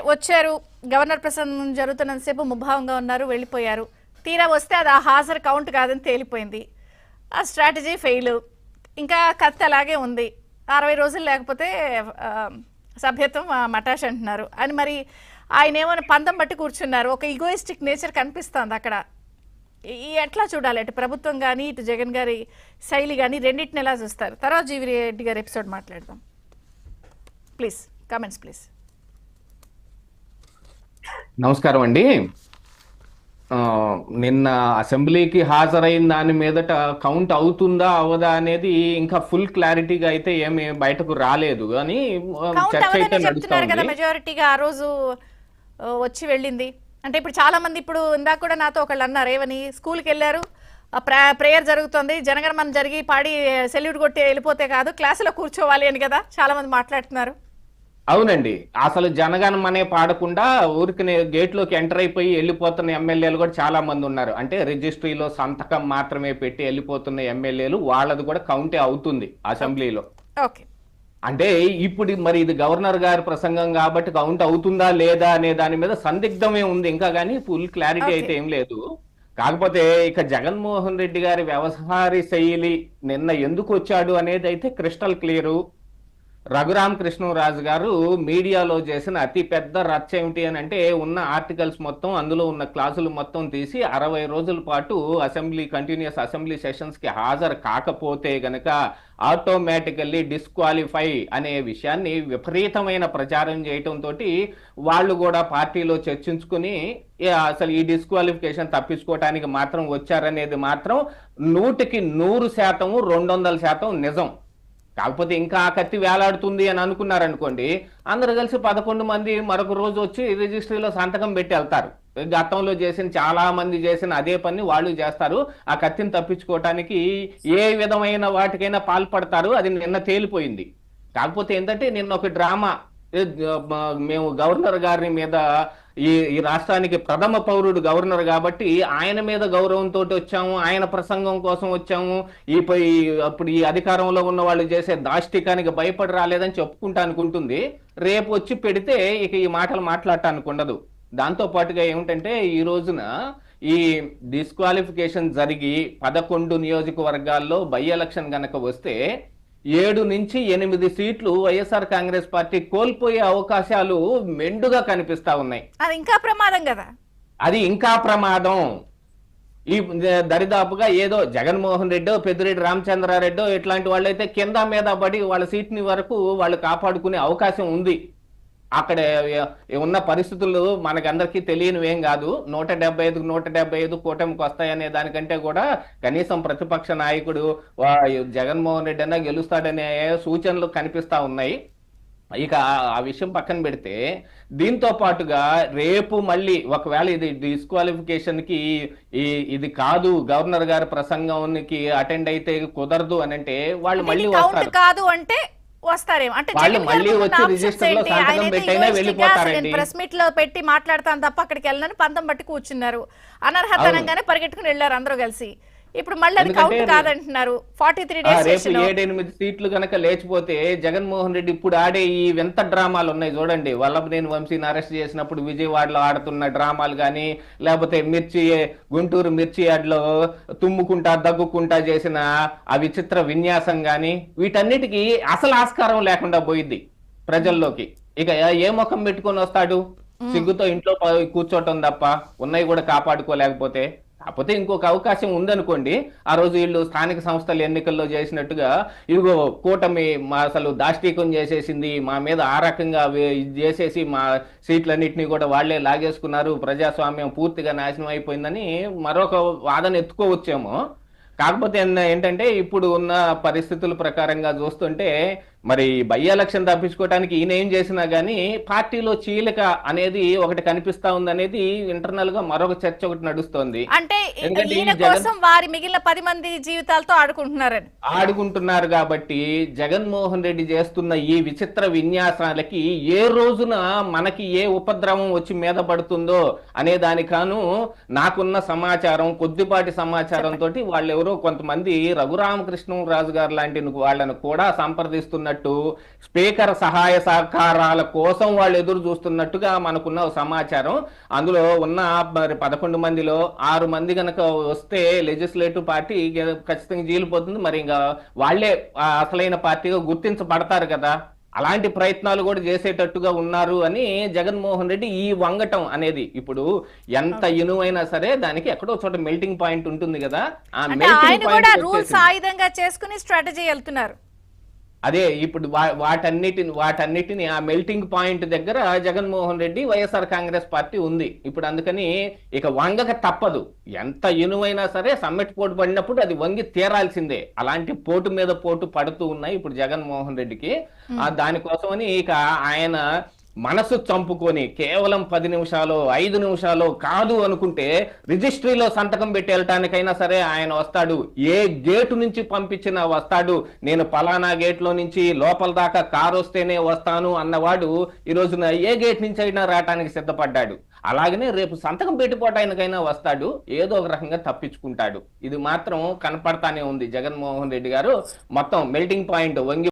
వచ్చారు. గవర్నర్ ప్రసంగం జరుగుతున్నంతసేపు ముభావంగా ఉన్నారు వెళ్ళిపోయారు. తీరా వస్తే అది ఆ హాజరు కౌంట్ కాదని తేలిపోయింది. ఆ స్ట్రాటజీ ఫెయిల్. ఇంకా కత్తి అలాగే ఉంది. అరవై రోజులు లేకపోతే సభ్యత్వం మటాష్ అంటున్నారు. అని మరి ఆయన ఏమో పందం బట్టి కూర్చున్నారు. ఒక ఈగోయిస్టిక్ నేచర్ కనిపిస్తుంది అక్కడ. ఈ ఎట్లా చూడాలి? అటు ప్రభుత్వం కానీ ఇటు జగన్ గారి శైలి కానీ రెండింటిని ఎలా చూస్తారు? తర్వాత జీవి రెడ్డి గారి ఎపిసోడ్ మాట్లాడదాం. Please comments please. నమస్కారం అండి. నిన్న అసెంబ్లీకి హాజరైన దాని మీదట కౌంట్ అవుతుందా అవదా అనేది ఇంకా ఫుల్ క్లారిటీగా అయితే ఏమి బయటకు రాలేదు. కానీ చర్చ అయితే మెజారిటీగా ఆ రోజు వచ్చి వెళ్ళింది. అంటే ఇప్పుడు చాలా మంది ఇప్పుడు ఇందాక కూడా నాతో ఒకళ్ళు అన్నారు ఏమని? స్కూల్కి వెళ్ళారు. ప్రేయర్ జరుగుతుంది. జనగణమన జరిగి పాడి సెల్యూట్ కొట్టి వెళ్ళిపోతే కాదు క్లాసులో కూర్చోవాలి అని కదా చాలా మంది మాట్లాడుతున్నారు. అవునండి. అసలు జనగణమనే పాడకుండా ఊరికి గేట్లోకి ఎంటర్ అయిపోయి వెళ్ళిపోతున్న ఎమ్మెల్యేలు కూడా చాలా మంది ఉన్నారు. అంటే రిజిస్ట్రీలో సంతకం మాత్రమే పెట్టి వెళ్ళిపోతున్న ఎమ్మెల్యేలు వాళ్ళది కూడా కౌంటే అవుతుంది అసెంబ్లీలో. అంటే ఇప్పుడు మరి ఇది గవర్నర్ గారి ప్రసంగం కాబట్టి కౌంట్ అవుతుందా లేదా అనే దాని మీద సందిగ్ధమే ఉంది. ఇంకా కానీ ఫుల్ క్లారిటీ. అయితే ఏం లేదు. కాకపోతే ఇక జగన్మోహన్ రెడ్డి గారి వ్యవహార శైలి నిన్న ఎందుకు వచ్చాడు అనేది అయితే క్రిస్టల్ క్లియరు. రఘురామ కృష్ణరాజు గారు మీడియాలో చేసిన అతి పెద్ద రచ్చ ఏమిటి అని అంటే ఉన్న ఆర్టికల్స్ మొత్తం అందులో ఉన్న క్లాసులు మొత్తం తీసి అరవై రోజుల పాటు అసెంబ్లీ కంటిన్యూస్ అసెంబ్లీ సెషన్స్కి హాజరు కాకపోతే గనక ఆటోమేటికల్లీ డిస్క్వాలిఫై అనే విషయాన్ని విపరీతమైన ప్రచారం చేయటంతో వాళ్ళు కూడా పార్టీలో చర్చించుకుని అసలు ఈ డిస్క్వాలిఫికేషన్ తప్పించుకోవటానికి మాత్రం వచ్చారనేది మాత్రం నూటికి నూరు శాతం రెండు వందల శాతం నిజం. కాకపోతే ఇంకా ఆ కత్తి వేలాడుతుంది అని అనుకున్నారనుకోండి అందరు కలిసి పదకొండు మంది మరొక రోజు వచ్చి రిజిస్ట్రీలో సంతకం పెట్టి వెళ్తారు. గతంలో చేసిన చాలా మంది చేసిన అదే పని వాళ్ళు చేస్తారు. ఆ కత్తిని తప్పించుకోవటానికి ఏ విధమైన వాటికైనా పాల్పడతారు. అది నిన్న తేలిపోయింది. కాకపోతే ఏంటంటే నిన్న ఒక డ్రామా మేము గవర్నర్ గారి మీద ఈ ఈ రాష్ట్రానికి ప్రథమ పౌరుడు గవర్నర్ కాబట్టి ఆయన మీద గౌరవంతో వచ్చాము ఆయన ప్రసంగం కోసం వచ్చాము. ఈ పై అప్పుడు ఈ అధికారంలో ఉన్న వాళ్ళు చేసే దాష్టికానికి భయపడి రాలేదని చెప్పుకుంటా అనుకుంటుంది. రేపు వచ్చి పెడితే ఇక ఈ మాటలు మాట్లాడటానికి ఉండదు దాంతో పాటుగా ఏమిటంటే ఈ రోజున ఈ డిస్క్వాలిఫికేషన్ జరిగి పదకొండు నియోజకవర్గాల్లో బై ఎలక్షన్ కనుక వస్తే ఏడు నుంచి ఎనిమిది సీట్లు వైఎస్ఆర్ కాంగ్రెస్ పార్టీ కోల్పోయే అవకాశాలు మెండుగా కనిపిస్తా ఉన్నాయి. అది ఇంకా ప్రమాదం కదా? అది ఇంకా ప్రమాదం. ఈ దరిదాపుగా ఏదో జగన్మోహన్ రెడ్డో పెద్దిరెడ్డి రామచంద్రారెడ్డో ఇట్లాంటి వాళ్ళైతే కింద మీద పడి వాళ్ళ సీట్ని వరకు వాళ్ళు కాపాడుకునే అవకాశం ఉంది. అక్కడ ఉన్న పరిస్థితులు మనకందరికీ తెలియనివేం కాదు. నూట డెబ్బై ఐదు నూట డెబ్బై ఐదు కూటమికి వస్తాయనే దానికంటే కూడా కనీసం ప్రతిపక్ష నాయకుడు జగన్మోహన్ రెడ్డి అన్నా గెలుస్తాడనే సూచనలు కనిపిస్తా ఉన్నాయి. ఇక ఆ- విషయం పక్కన పెడితే దీంతో పాటుగా రేపు మళ్ళీ ఒకవేళ ఇది డిస్క్వాలిఫికేషన్కి ఈ ఇది కాదు గవర్నర్ గారి ప్రసంగానికి అటెండ్ అయితే కుదరదు అని అంటే వాళ్ళు మళ్ళీ వస్తారు. కాదు అంటే వస్తారేమో. అంటే ప్రెస్ మీట్లో పెట్టి మాట్లాడతాను తప్ప అక్కడికి వెళ్ళనని పంతం బట్టి కూర్చున్నారు. అనర్హత అవును. అనగానే పరిగెట్టుకుని వెళ్ళారు అందరూ కలిసి. ఇప్పుడు మళ్ళీ అది కౌంట్ కాదంటున్నారు. ఫార్టీ త్రీ డేస్ రేపు ఏడెనిమిది సీట్లు గనక లేచిపోతే జగన్మోహన్ రెడ్డి ఇప్పుడు ఆడే ఈ వింత డ్రామాలు ఉన్నాయి చూడండి. వల్లభనేని వంశీని అరెస్ట్ చేసినప్పుడు విజయవాడలో ఆడుతున్న డ్రామాలు కానీ లేకపోతే మిర్చి గుంటూరు మిర్చి యాడ్లో తుమ్ముకుంటా దగ్గుకుంటా చేసిన ఆ విచిత్ర విన్యాసం కానీ వీటన్నిటికీ అసలు ఆస్కారం లేకుండా పోయింది ప్రజల్లోకి. ఇక ఏ ముఖం పెట్టుకొని వస్తాడు? సిగ్గుతో ఇంట్లో కూర్చోటం తప్ప ఉన్నాయి కూడా కాపాడుకోలేకపోతే కాకపోతే ఇంకొక అవకాశం ఉందనుకోండి ఆ రోజు వీళ్ళు స్థానిక సంస్థల ఎన్నికల్లో చేసినట్టుగా ఇదిగో కూటమి మా అసలు దాష్టీకం చేసేసింది మా మీద ఆ రకంగా చేసేసి మా సీట్లన్నింటినీ కూడా వాళ్ళే లాగేసుకున్నారు ప్రజాస్వామ్యం పూర్తిగా నాశనం అయిపోయిందని మరొక వాదన ఎత్తుకోవచ్చేమో. కాకపోతే ఏంటంటే ఇప్పుడు ఉన్న పరిస్థితుల ప్రకారంగా చూస్తుంటే మరి బై ఎలక్షన్ తప్పించుకోవడానికి ఈయన ఏం చేసినా గానీ పార్టీలో చీలిక అనేది ఒకటి కనిపిస్తా ఉంది అనేది ఇంటర్నల్గా మరొక చర్చ ఒకటి నడుస్తోంది. అంటే కోసం వారి మిగిలిన పది మంది జీవితాలతో ఆడుకుంటున్నారని. ఆడుకుంటున్నారు కాబట్టి జగన్మోహన్ రెడ్డి చేస్తున్న ఈ విచిత్ర విన్యాసాలకి ఏ రోజున మనకి ఏ ఉపద్రవం వచ్చి మీద పడుతుందో అనే దానికాను నాకున్న సమాచారం కొద్దిపాటి సమాచారం తోటి వాళ్ళు ఎవరో కొంతమంది రఘురామకృష్ణరాజు గారు లాంటి వాళ్ళను కూడా సంప్రదిస్తున్నట్టు చూస్తున్నట్టు స్పీకర్ సహాయ సహకారాల కోసం వాళ్ళు ఎదురు చూస్తున్నట్టుగా మనకున్న సమాచారం. అందులో ఉన్న మరి పదకొండు మందిలో ఆరు మంది గనక వస్తే లెజిస్లేటివ్ పార్టీ ఖచ్చితంగా జీలిపోతుంది. మరి ఇంకా వాళ్ళే ఆ అసలైన పార్టీగా గుర్తించబడతారు కదా. అలాంటి ప్రయత్నాలు కూడా చేసేటట్టుగా ఉన్నారు అని జగన్మోహన్ రెడ్డి ఈ వంగటం అనేది. ఇప్పుడు ఎంత ఇనువైనా సరే దానికి ఎక్కడో చోట మెల్టింగ్ పాయింట్ ఉంటుంది కదా. ఆ ఆయన మెల్టింగ్ కూడా పాయింట్ రూల్స్ ఆయుధంగా చేసుకుని స్ట్రాటజీ వెళ్తున్నారు అదే ఇప్పుడు వా- వాటన్నిటిని వాటన్నిటిని ఆ మెల్టింగ్ పాయింట్ దగ్గర జగన్మోహన్ రెడ్డి వైఎస్ఆర్ కాంగ్రెస్ పార్టీ ఉంది. ఇప్పుడు అందుకని ఇక వంగక తప్పదు. ఎంత ఇనువైనా సరే సమ్మెట్ పోటు పడినప్పుడు అది వంగి తీరాల్సిందే. అలాంటి పోటు మీద పోటు పడుతూ ఉన్నాయి ఇప్పుడు జగన్మోహన్ రెడ్డికి. ఆ దానికోసమని ఇక ఆయన మనసు చంపుకొని కేవలం పది నిమిషాలు ఐదు నిమిషాలు కాదు అనుకుంటే రిజిస్ట్రీలో సంతకం పెట్టి వెళ్ళటానికైనా సరే ఆయన వస్తాడు. ఏ గేటు నుంచి పంపించినా వస్తాడు. నేను పలానా గేట్లో నుంచి లోపల దాకా కారు వస్తేనే వస్తాను అన్నవాడు ఈ రోజున ఏ గేట్ నుంచి అయినా రావటానికి సిద్ధపడ్డాడు. అలాగనే రేపు సంతకం పెట్టుకోవటానికైనా వస్తాడు. ఏదో ఒక రకంగా తప్పించుకుంటాడు. ఇది మాత్రం కనపడతానే ఉంది. జగన్మోహన్ రెడ్డి గారు మొత్తం మెల్టింగ్ పాయింట్ వంగి